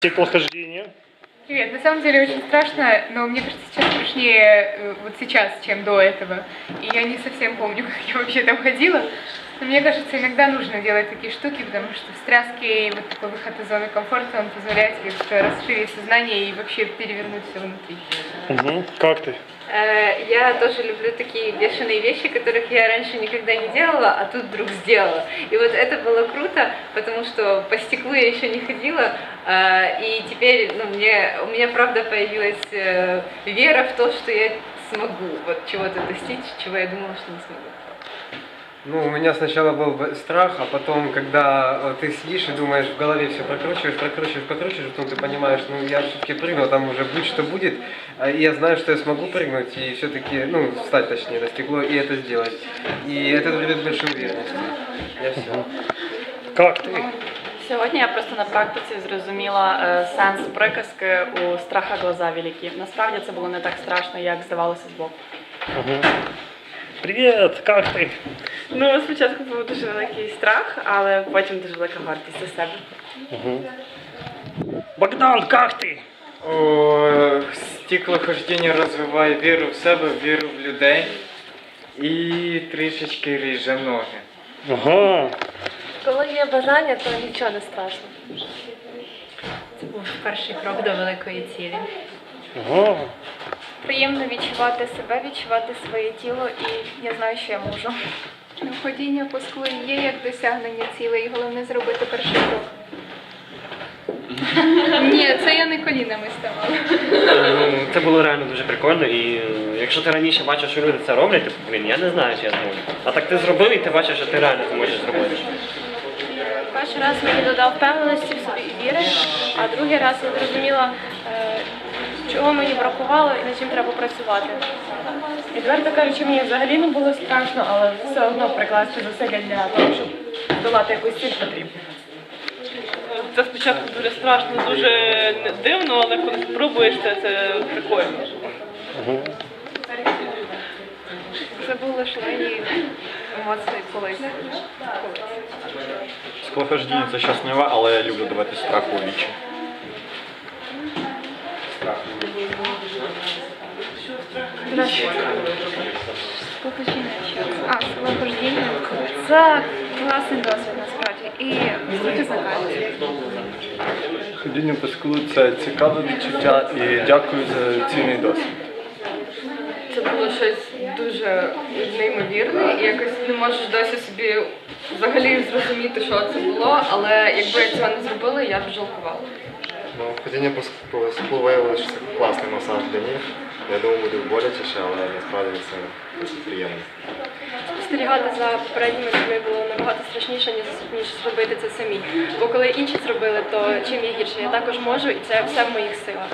Стеклохождение. Привет, на самом деле очень страшно, но мне кажется, сейчас страшнее э, вот сейчас, чем до этого. И я не совсем помню, как я вообще там ходила. Но мне кажется, иногда нужно делать такие штуки, потому что встряски и вот такой выход из зоны комфорта, он позволяет тебе расширить сознание и вообще перевернуть все внутри. Угу. Как ты? Э, Я тоже люблю такие бешеные вещи, которых я раньше никогда не делала, а тут вдруг сделала. И вот это было круто, потому что по стеклу я еще не ходила, э, и теперь ну, мне, у меня правда появилась э, вера в то, что я смогу вот чего-то достичь, чего я думала, что не смогу. Ну, у меня сначала был б- страх, а потом, когда э, ты сидишь и думаешь, в голове все прокручиваешь, прокручиваешь, прокручиваешь, потом ты понимаешь, ну, я все-таки прыгну, а там уже будь что будет, а, и я знаю, что я смогу прыгнуть и все-таки, ну, встать точнее на стекло и это сделать. И это дает большую уверенность. Я все. Как ты? Сьогодні я просто на практиці зрозуміла е, сенс приказки у страха глаза великі. Насправді це було не так страшно, як здавалося збоку. Угу. Привет, как ты? Ну, спочатку був дуже великий страх, але потім дуже велика гордість за себе. Угу. Богдан, как ты? О, стеклохождіння розвиває віру в себе, віру в людей і трішечки ріже ноги. Ага. Коли є бажання, то нічого не страшно. Це був перший крок до великої цілі. Ага. Приємно відчувати себе, відчувати своє тіло, і я знаю, що я можу. Ходіння по склу є як досягнення цілей, і головне зробити перший крок. Ні, це я не колінами ставала. Ну, це було реально дуже прикольно, і е, якщо ти раніше бачив, що люди це роблять, ти блін, я не знаю, чи я зможу. А так ти зробив, і ти бачиш, що ти реально зможеш зробити. Перший раз мені додав впевненості в собі і віри, а другий раз я зрозуміла, е, чого мені бракувало і над чим треба працювати. Відверто кажучи, мені взагалі не було страшно, але все одно прикласти зусилля для того, щоб долати якусь ціль потрібно. Це спочатку дуже страшно, дуже дивно, але коли спробуєш, це, це прикольно. Це були шалені емоції колись. Склохождіння це щось нове, але я люблю давати страху у вічі. А, склопожіння. Це класний досвід насправді. І дуже закалює. Ходіння по склу це цікаве відчуття і дякую за цінний досвід. Це було щось дуже неймовірне, і якось не можеш досі собі взагалі зрозуміти, що це було, але якби я цього не зробила, я б жалкувала. Ну, ходіння по ск- склу виявилося, що це класний масаж для ніг. Я думав, буде болячіше, але насправді це досить приємно. Спостерігати за попередніми людьми було набагато страшніше, ніж зробити це самі. Бо коли інші зробили, то чим я гірше? Я також можу, і це все в моїх силах.